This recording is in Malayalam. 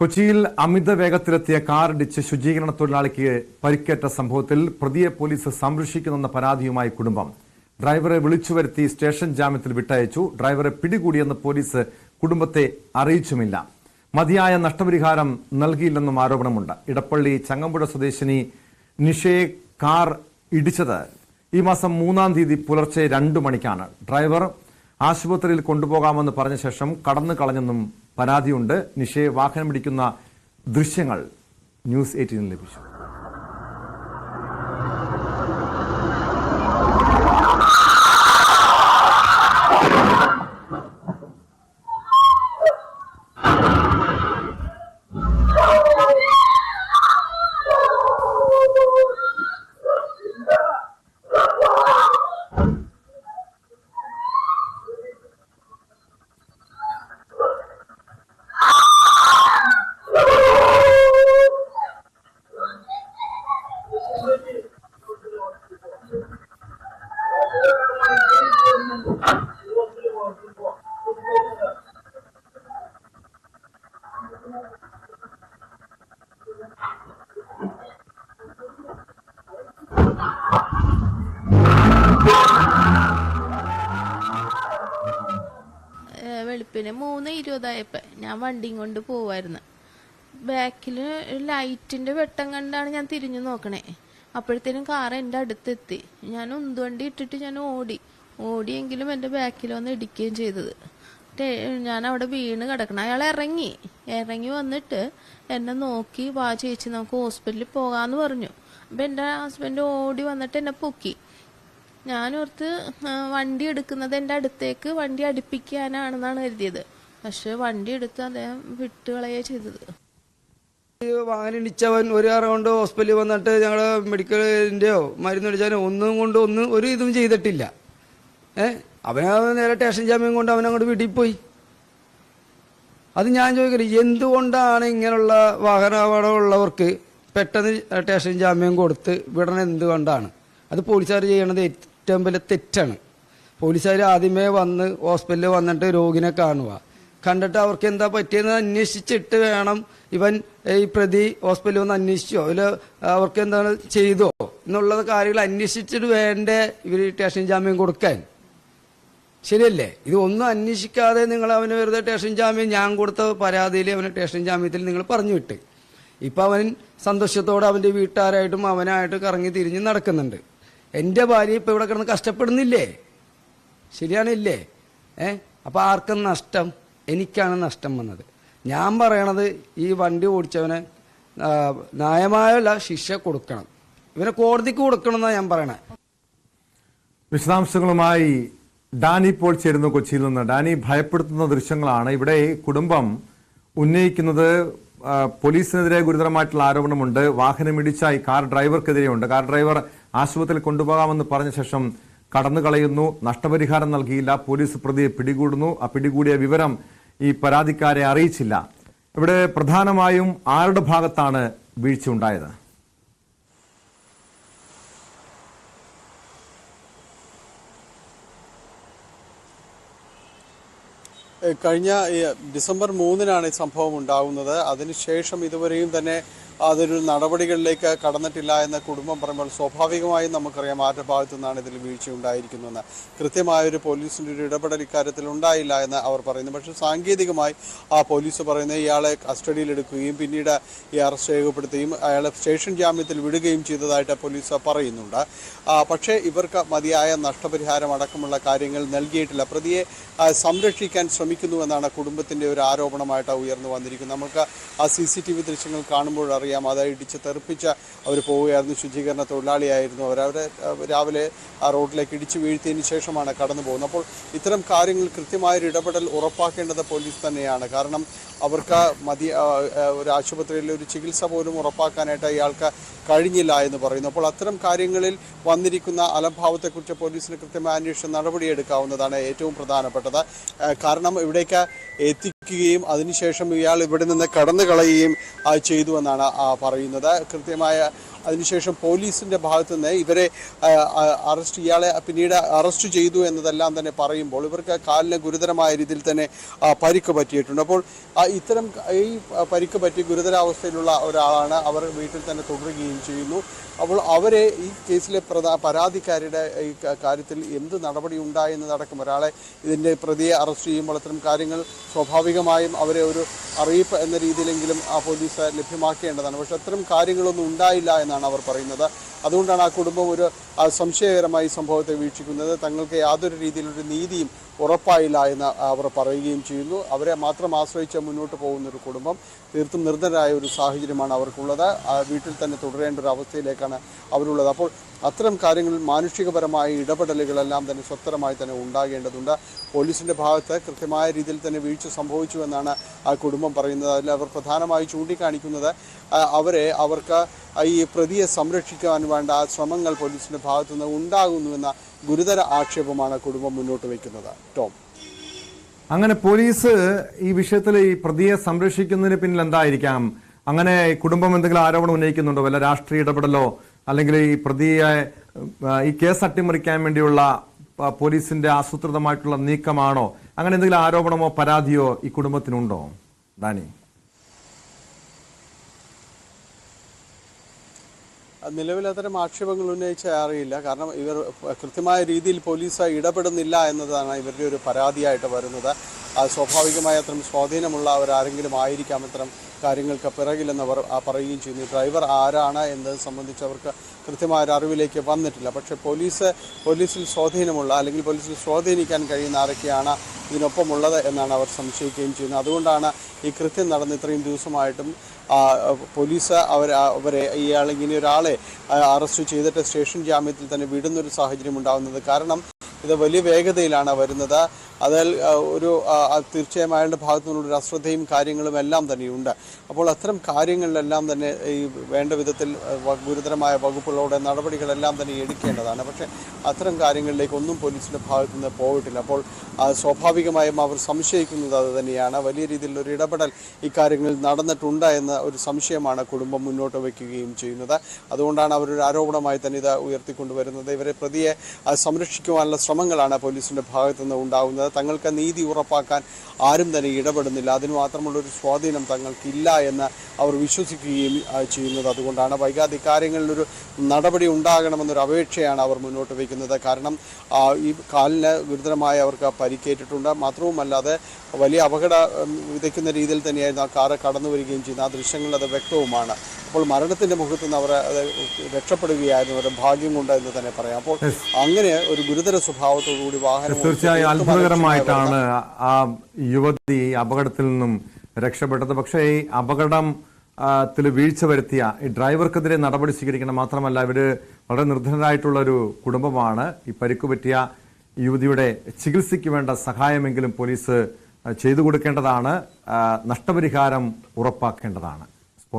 കൊച്ചിയിൽ അമിത വേഗത്തിലെത്തിയ കാറിടിച്ച് ശുചീകരണ തൊഴിലാളിക്ക് പരിക്കേറ്റ സംഭവത്തിൽ പ്രതിയെ പോലീസ് സംരക്ഷിക്കുന്നെന്ന പരാതിയുമായി കുടുംബം. ഡ്രൈവറെ വിളിച്ചു വരുത്തി സ്റ്റേഷൻ ജാമ്യത്തിൽ വിട്ടയച്ചു. ഡ്രൈവറെ പിടികൂടിയെന്ന് പോലീസ് കുടുംബത്തെ അറിയിച്ചുമില്ല. മതിയായ നഷ്ടപരിഹാരം നൽകിയില്ലെന്നും ആരോപണമുണ്ട്. ഇടപ്പള്ളി ചങ്ങമ്പുഴ സ്വദേശിനി നിഷയെ കാർ ഇടിച്ചത് ഈ മാസം മൂന്നാം തീയതി പുലർച്ചെ രണ്ടു മണിക്കാണ്. ഡ്രൈവർ ആശുപത്രിയിൽ കൊണ്ടുപോകാമെന്ന് പറഞ്ഞ ശേഷം കടന്നു കളഞ്ഞെന്നും പരാതിയുണ്ട്. നിഷയെ വാഹനം പിടിക്കുന്ന ദൃശ്യങ്ങൾ ന്യൂസ് എയ്റ്റീനിൽ ലഭിച്ചു. വെളുപ്പിന് മൂന്ന് ഇരുപതായപ്പോൾ ഞാൻ വണ്ടിയും കൊണ്ട് പോവായിരുന്നു. ബാക്കിൽ ലൈറ്റിന്റെ വെട്ടം കണ്ടാണ് ഞാൻ തിരിഞ്ഞു നോക്കണേ. അപ്പോഴത്തേനും കാർ എന്റെ അടുത്തെത്തി. ഞാൻ ഉന്തുവണ്ടി ഇട്ടിട്ട് ഞാൻ ഓടി. ഓടിയെങ്കിലും എന്റെ ബാക്കിൽ വന്ന് ഇടിക്കുകയും ചെയ്തത്. ഞാൻ അവിടെ വീണ് കിടക്കണം. അയാൾ ഇറങ്ങി. ഇറങ്ങി വന്നിട്ട് എന്നെ നോക്കി വാ ചേച്ചി നമുക്ക് ഹോസ്പിറ്റലിൽ പോകാമെന്ന് പറഞ്ഞു. അപ്പം എന്റെ ഹസ്ബൻഡ് ഓടി വന്നിട്ട് എന്നെ പൊക്കി. ഞാനോർത്ത് വണ്ടി എടുക്കുന്നത് എന്റെ അടുത്തേക്ക് വണ്ടി അടുപ്പിക്കാനാണെന്നാണ് കരുതിയത്. പക്ഷെ വണ്ടി എടുത്ത് അദ്ദേഹം വിട്ടുകളയുക ചെയ്തത്. ഈ വാഹനം ഇടിച്ചവൻ ഒരു കാര്യം കൊണ്ട് ഹോസ്പിറ്റലിൽ വന്നിട്ട് ഞങ്ങളെ മെഡിക്കലിന്റെയോ മരുന്ന് അടിച്ചാലോ ഒന്നും കൊണ്ട് ഒന്നും ഒരു ഇതും ചെയ്തിട്ടില്ല. ഏ? അവനെ നേരെ സ്റ്റേഷൻ ജാമ്യം കൊണ്ട് അവനങ്ങോട്ട് വീട്ടിൽ പോയി. അത് ഞാൻ ചോദിക്കുന്നത് എന്തുകൊണ്ടാണ് ഇങ്ങനെയുള്ള വാഹനാപകടമുള്ളവർക്ക് പെട്ടെന്ന് സ്റ്റേഷൻ ജാമ്യം കൊടുത്ത് വിടണം എന്തുകൊണ്ടാണ്? അത് പോലീസുകാർ ചെയ്യണത് ഏറ്റവും വലിയ തെറ്റാണ്. പോലീസുകാർ ആദ്യമേ വന്ന് ഹോസ്പിറ്റലിൽ വന്നിട്ട് രോഗിനെ കാണുക കണ്ടിട്ട് അവർക്ക് എന്താ പറ്റിയെന്ന് അന്വേഷിച്ചിട്ട് വേണം ഇവൻ ഈ പ്രതി ഹോസ്പിറ്റലിൽ വന്ന് അന്വേഷിച്ചോ? അതിൽ അവർക്ക് എന്താണ് ചെയ്തോ? എന്നുള്ള കാര്യങ്ങൾ അന്വേഷിച്ചിട്ട് വേണ്ടേ ഇവർ സ്റ്റേഷൻ ജാമ്യം കൊടുക്കാൻ? ശരിയല്ലേ? ഇത് ഒന്നും അന്വേഷിക്കാതെ നിങ്ങൾ അവന് വെറുതെ സ്റ്റേഷൻ ജാമ്യം ഞാൻ കൊടുത്ത പരാതിയിൽ അവന് സ്റ്റേഷൻ ജാമ്യത്തിൽ നിങ്ങൾ പറഞ്ഞു വിട്ട്. ഇപ്പം അവൻ സന്തോഷത്തോടെ അവന്റെ വീട്ടുകാരായിട്ടും അവനായിട്ട് കറങ്ങി തിരിഞ്ഞ് നടക്കുന്നുണ്ട്. എന്റെ ഭാര്യ ഇപ്പം ഇവിടെ കിടന്ന് കഷ്ടപ്പെടുന്നില്ലേ? ശരിയാണില്ലേ? ഏ? അപ്പം ആർക്കും നഷ്ടം എനിക്കാണ് നഷ്ടം വന്നത്. ഞാൻ പറയണത് ഈ വണ്ടി ഓടിച്ചവനെ ന്യായമായുള്ള ശിക്ഷ കൊടുക്കണം. ഇവനെ കോടതിക്ക് കൊടുക്കണം എന്നാണ് ഞാൻ പറയണേ. വിശദാംശങ്ങളുമായി ഡാനി ഇപ്പോൾ ചേരുന്നു കൊച്ചിയിൽ നിന്ന്. ഡാനി ഭയപ്പെടുത്തുന്ന ദൃശ്യങ്ങളാണ്. ഇവിടെ കുടുംബം ഉന്നയിക്കുന്നത് പോലീസിനെതിരെ ഗുരുതരമായിട്ടുള്ള ആരോപണമുണ്ട്. വാഹനമിടിച്ചായി കാർ ഡ്രൈവർക്കെതിരെയുണ്ട്. കാർ ഡ്രൈവർ ആശുപത്രിയിൽ കൊണ്ടുപോകാമെന്ന് പറഞ്ഞ ശേഷം കടന്നു കളയുന്നു നഷ്ടപരിഹാരം നൽകിയില്ല. പോലീസ് പ്രതിയെ പിടികൂടുന്നു. ആ പിടികൂടിയ വിവരം ഈ പരാതിക്കാരെ അറിയിച്ചില്ല. ഇവിടെ പ്രധാനമായും ആരുടെ ഭാഗത്താണ് വീഴ്ച ഉണ്ടായത് കഴിഞ്ഞ ഡിസംബർ മൂന്നിനാണ് ഈ സംഭവം ഉണ്ടാകുന്നത്. അതിനുശേഷം ഇതുവരെയും തന്നെ അതൊരു നടപടികളിലേക്ക് കടന്നിട്ടില്ല എന്ന് കുടുംബം പറയുമ്പോൾ സ്വാഭാവികമായും നമുക്കറിയാം ആരുടെ ഭാഗത്തു നിന്നാണ് ഇതിൽ വീഴ്ച ഉണ്ടായിരിക്കുന്നതെന്ന് കൃത്യമായൊരു പോലീസിന്റെ ഒരു ഇടപെടൽ ഇക്കാര്യത്തിൽ ഉണ്ടായില്ല എന്ന് അവർ പറയുന്നു. പക്ഷേ സാങ്കേതികമായി ആ പോലീസ് പറയുന്നത് ഇയാളെ കസ്റ്റഡിയിലെടുക്കുകയും പിന്നീട് ഈ അറസ്റ്റ് രേഖപ്പെടുത്തുകയും അയാളെ സ്റ്റേഷൻ ജാമ്യത്തിൽ വിടുകയും ചെയ്തതായിട്ട് പോലീസ് പറയുന്നുണ്ട്. പക്ഷേ ഇവർക്ക് മതിയായ നഷ്ടപരിഹാരം അടക്കമുള്ള കാര്യങ്ങൾ നൽകിയിട്ടില്ല. പ്രതിയെ സംരക്ഷിക്കാൻ ശ്രമിക്കുന്നുവെന്നാണ് കുടുംബത്തിന്റെ ഒരു ആരോപണമായിട്ട് ഉയർന്നു വന്നിരിക്കുന്നത്. നമുക്ക് ആ സി സി ടി വി ദൃശ്യങ്ങൾ കാണുമ്പോൾ അറിയാം. അത് ഇടിച്ച് തെറിപ്പിച്ച അവർ പോവുകയായിരുന്നു. ശുചീകരണ തൊഴിലാളിയായിരുന്നു അവർ. അവരെ രാവിലെ ആ റോഡിലേക്ക് ഇടിച്ചു വീഴ്ത്തിയതിന് ശേഷമാണ് കടന്നു പോകുന്നത്. അപ്പോൾ ഇത്തരം കാര്യങ്ങൾ കൃത്യമായൊരു ഇടപെടൽ ഉറപ്പാക്കേണ്ടത് പോലീസ് തന്നെയാണ്. കാരണം അവർക്ക് മതി ഒരു ആശുപത്രിയിൽ ഒരു ചികിത്സ പോലും ഉറപ്പാക്കാനായിട്ട് ഇയാൾക്ക് കഴിഞ്ഞില്ല എന്ന് പറയുന്നു. അപ്പോൾ അത്തരം കാര്യങ്ങളിൽ വന്നിരിക്കുന്ന അലംഭാവത്തെക്കുറിച്ച് പോലീസിന് കൃത്യമായ അന്വേഷണം നടപടിയെടുക്കാവുന്നതാണ് ഏറ്റവും പ്രധാനപ്പെട്ടത്. കാരണം ഇവിടേക്ക് എത്തിക്കുകയും അതിനുശേഷം ഇയാൾ ഇവിടെ നിന്ന് കടന്നു കളയുകയും ആ, ചെയ്തു എന്നാണ് ആ, പറയുന്നത്. കൃത്യമായ അതിനുശേഷം പോലീസിന്റെ ഭാഗത്തു നിന്ന് ഇവരെ അറസ്റ്റ് ഇയാളെ പിന്നീട് അറസ്റ്റ് ചെയ്തു എന്നതെല്ലാം തന്നെ പറയുമ്പോൾ ഇവർക്ക് കാലിന് ഗുരുതരമായ രീതിയിൽ തന്നെ പരിക്ക് പറ്റിയിട്ടുണ്ട്. അപ്പോൾ ഇത്തരം ഈ പരിക്ക് പറ്റി ഗുരുതരാവസ്ഥയിലുള്ള ഒരാളാണ് അവർ വീട്ടിൽ തന്നെ തുടരുകയും ചെയ്യുന്നു. അപ്പോൾ അവരെ ഈ കേസിലെ പ്രധാ പരാതിക്കാരുടെ ഈ കാര്യത്തിൽ എന്ത് നടപടി ഉണ്ടായെന്നതടക്കം ഒരാളെ ഇതിന്റെ പ്രതിയെ അറസ്റ്റ് ചെയ്യുമ്പോൾ അത്തരം കാര്യങ്ങൾ സ്വാഭാവികമായും അവരെ ഒരു അറിയിപ്പ് എന്ന രീതിയിലെങ്കിലും ആ പോലീസ് ലഭ്യമാക്കേണ്ടതാണ്. പക്ഷെ അത്തരം കാര്യങ്ങളൊന്നും ഉണ്ടായില്ല എന്നാണ് അവർ പറയുന്നത്. അതുകൊണ്ടാണ് ആ കുടുംബം ഒരു സംശയകരമായി സംഭവത്തെ വീക്ഷിക്കുന്നത്. തങ്ങൾക്ക് യാതൊരു രീതിയിലൊരു നീതിയും ഉറപ്പായില്ല എന്ന് അവർ പറയുകയും ചെയ്യുന്നു. അവരെ മാത്രം ആശ്രയിച്ച് മുന്നോട്ട് പോകുന്ന ഒരു കുടുംബം തീർത്തും നിർദ്ധരായ ഒരു സാഹചര്യമാണ് അവർക്കുള്ളത്. വീട്ടിൽ തന്നെ തുടരേണ്ട ഒരു അവസ്ഥയിലേക്കാണ് അവരുള്ളത്. അപ്പോൾ അത്തരം കാര്യങ്ങളിൽ മാനുഷികപരമായ ഇടപെടലുകളെല്ലാം തന്നെ സ്വത്തരമായി തന്നെ ഉണ്ടാകേണ്ടതുണ്ട്. പോലീസിന്റെ ഭാഗത്ത് കൃത്യമായ രീതിയിൽ തന്നെ വീഴ്ച സംഭവിച്ചു എന്നാണ് ആ കുടുംബം പറയുന്നത്. അതിൽ അവർ പ്രധാനമായി ചൂണ്ടിക്കാണിക്കുന്നത് അവരെ അവർക്ക് ഈ പ്രതിയെ സംരക്ഷിക്കാൻ വേണ്ട ശ്രമങ്ങൾ പോലീസിന്റെ ഭാഗത്തുനിന്ന് ഉണ്ടാകുന്നുവെന്ന ഗുരുതര ആക്ഷേപമാണ് കുടുംബം മുന്നോട്ട് വയ്ക്കുന്നത്. ടോം. അങ്ങനെ പോലീസ് ഈ വിഷയത്തിൽ ഈ പ്രതിയെ സംരക്ഷിക്കുന്നതിന് പിന്നിൽ എന്തായിരിക്കാം? അങ്ങനെ കുടുംബം എന്തെങ്കിലും ആരോപണം ഉന്നയിക്കുന്നുണ്ടോ? വല്ല രാഷ്ട്രീയ ഇടപെടലോ അല്ലെങ്കിൽ ഈ പ്രതിയെ ഈ കേസ് അട്ടിമറിക്കാൻ വേണ്ടിയുള്ള പോലീസിന്റെ ആസൂത്രിതമായിട്ടുള്ള നീക്കമാണോ? അങ്ങനെ എന്തെങ്കിലും ആരോപണമോ പരാതിയോ ഈ കുടുംബത്തിനുണ്ടോ? ഡാനി നിലവിൽ അത്തരം ആക്ഷേപങ്ങൾ ഉന്നയിച്ച അറിയില്ല കാരണം ഇവർ കൃത്യമായ രീതിയിൽ പോലീസ് ഇടപെടുന്നില്ല എന്നതാണ് ഇവരുടെ ഒരു പരാതിയായിട്ട് വരുന്നത്. സ്വാഭാവികമായി അത്തരം സ്വാധീനമുള്ളവരാരെങ്കിലും ആയിരിക്കാം ഇത്തരം കാര്യങ്ങൾക്ക് പിറകില്ലെന്ന് പറയുകയും ചെയ്യുന്നു ഡ്രൈവർ ആരാണ് എന്നത് സംബന്ധിച്ച് അവർക്ക് കൃത്യമായ ഒരു അറിവിലേക്ക് വന്നിട്ടില്ല. പക്ഷേ പോലീസ് പോലീസിൽ സ്വാധീനമുള്ള അല്ലെങ്കിൽ പോലീസിൽ സ്വാധീനിക്കാൻ കഴിയുന്ന ആരൊക്കെയാണ് ഇതിനൊപ്പമുള്ളത് എന്നാണ് അവർ സംശയിക്കുകയും ചെയ്യുന്നത്. അതുകൊണ്ടാണ് ഈ കൃത്യം നടന്ന് ഇത്രയും ദിവസമായിട്ടും പോലീസ് അവർ അവരെ ഇയാൾ ഇങ്ങനെ ഒരാളെ അറസ്റ്റ് ചെയ്തിട്ട് സ്റ്റേഷൻ ജാമ്യത്തിൽ തന്നെ വിടുന്നൊരു സാഹചര്യം ഉണ്ടാകുന്നത് കാരണം ഇത് വലിയ വേഗതയിലാണ് വരുന്നത്. അതിൽ ഒരു തീർച്ചയായും അയാളുടെ ഭാഗത്തു നിന്നുള്ള അശ്രദ്ധയും കാര്യങ്ങളും എല്ലാം തന്നെയുണ്ട്. അപ്പോൾ അത്തരം കാര്യങ്ങളിലെല്ലാം തന്നെ ഈ വേണ്ട വിധത്തിൽ ഗുരുതരമായ വകുപ്പുകളോടെ നടപടികളെല്ലാം തന്നെ എടുക്കേണ്ടതാണ്. പക്ഷേ അത്തരം കാര്യങ്ങളിലേക്ക് ഒന്നും പോലീസിന്റെ ഭാഗത്തു നിന്ന് പോയിട്ടില്ല. അപ്പോൾ സ്വാഭാവികമായും അവർ സംശയിക്കുന്നത് അത് തന്നെയാണ്. വലിയ രീതിയിലുള്ള ഒരു ഇടപെടൽ ഇക്കാര്യങ്ങളിൽ നടന്നിട്ടുണ്ട് എന്ന ഒരു സംശയമാണ് കുടുംബം മുന്നോട്ട് വയ്ക്കുകയും ചെയ്യുന്നത്. അതുകൊണ്ടാണ് അവരൊരു ആരോപണമായി തന്നെ ഇത് ഉയർത്തിക്കൊണ്ടുവരുന്നത്. ഇവരെ പ്രതിയെ സംരക്ഷിക്കുവാനുള്ള ശ്രമങ്ങളാണ് പോലീസിന്റെ ഭാഗത്തു നിന്ന് ഉണ്ടാകുന്നത് തങ്ങൾക്ക് നീതി ഉറപ്പാക്കാൻ ആരും തന്നെ ഇടപെടുന്നില്ല. അതിന് മാത്രമുള്ള ഒരു സ്വാധീനം തങ്ങൾക്കില്ല എന്ന് അവർ വിശ്വസിക്കുകയും ചെയ്യുന്നത് അതുകൊണ്ടാണ്. വൈകാതെ ഇക്കാര്യങ്ങളിലൊരു നടപടി ഉണ്ടാകണമെന്നൊരു അപേക്ഷയാണ് അവർ മുന്നോട്ട് വയ്ക്കുന്നത്. കാരണം ഈ കാലിന് ഗുരുതരമായ അവർക്ക് പരിക്കേറ്റിട്ടുണ്ട്. മാത്രവുമല്ലാതെ വലിയ അപകട വിതയ്ക്കുന്ന രീതിയിൽ തന്നെയായിരുന്നു ആ കാറ് കടന്നു വരികയും ചെയ്യുന്നത്. ആ ദൃശ്യങ്ങൾ വ്യക്തവുമാണ്. അപ്പോൾ മരണത്തിന്റെ മുഖത്ത് നിന്ന് അവർ അത് രക്ഷപ്പെടുകയായിരുന്നു അവരുടെ ഭാഗ്യം കൊണ്ട് എന്ന് തന്നെ പറയാം. അപ്പോൾ അങ്ങനെ ഒരു ഗുരുതര സ്വഭാവത്തോടു കൂടി വാഹനം തീർച്ചയായും അത്ഭുതകരമായിട്ടാണ് ആ യുവതി അപകടത്തിൽ നിന്നും രക്ഷപ്പെട്ടത്. പക്ഷേ ഈ അപകടം ത്തിൽ വീഴ്ച വരുത്തിയ ഈ ഡ്രൈവർക്കെതിരെ നടപടി സ്വീകരിക്കണം മാത്രമല്ല ഇവർ വളരെ നിർധനരായിട്ടുള്ള ഒരു കുടുംബമാണ്. ഈ പരിക്കു പറ്റിയ യുവതിയുടെ ചികിത്സയ്ക്ക് വേണ്ട സഹായമെങ്കിലും പോലീസ് ചെയ്തു കൊടുക്കേണ്ടതാണ്. നഷ്ടപരിഹാരം ഉറപ്പാക്കേണ്ടതാണ്.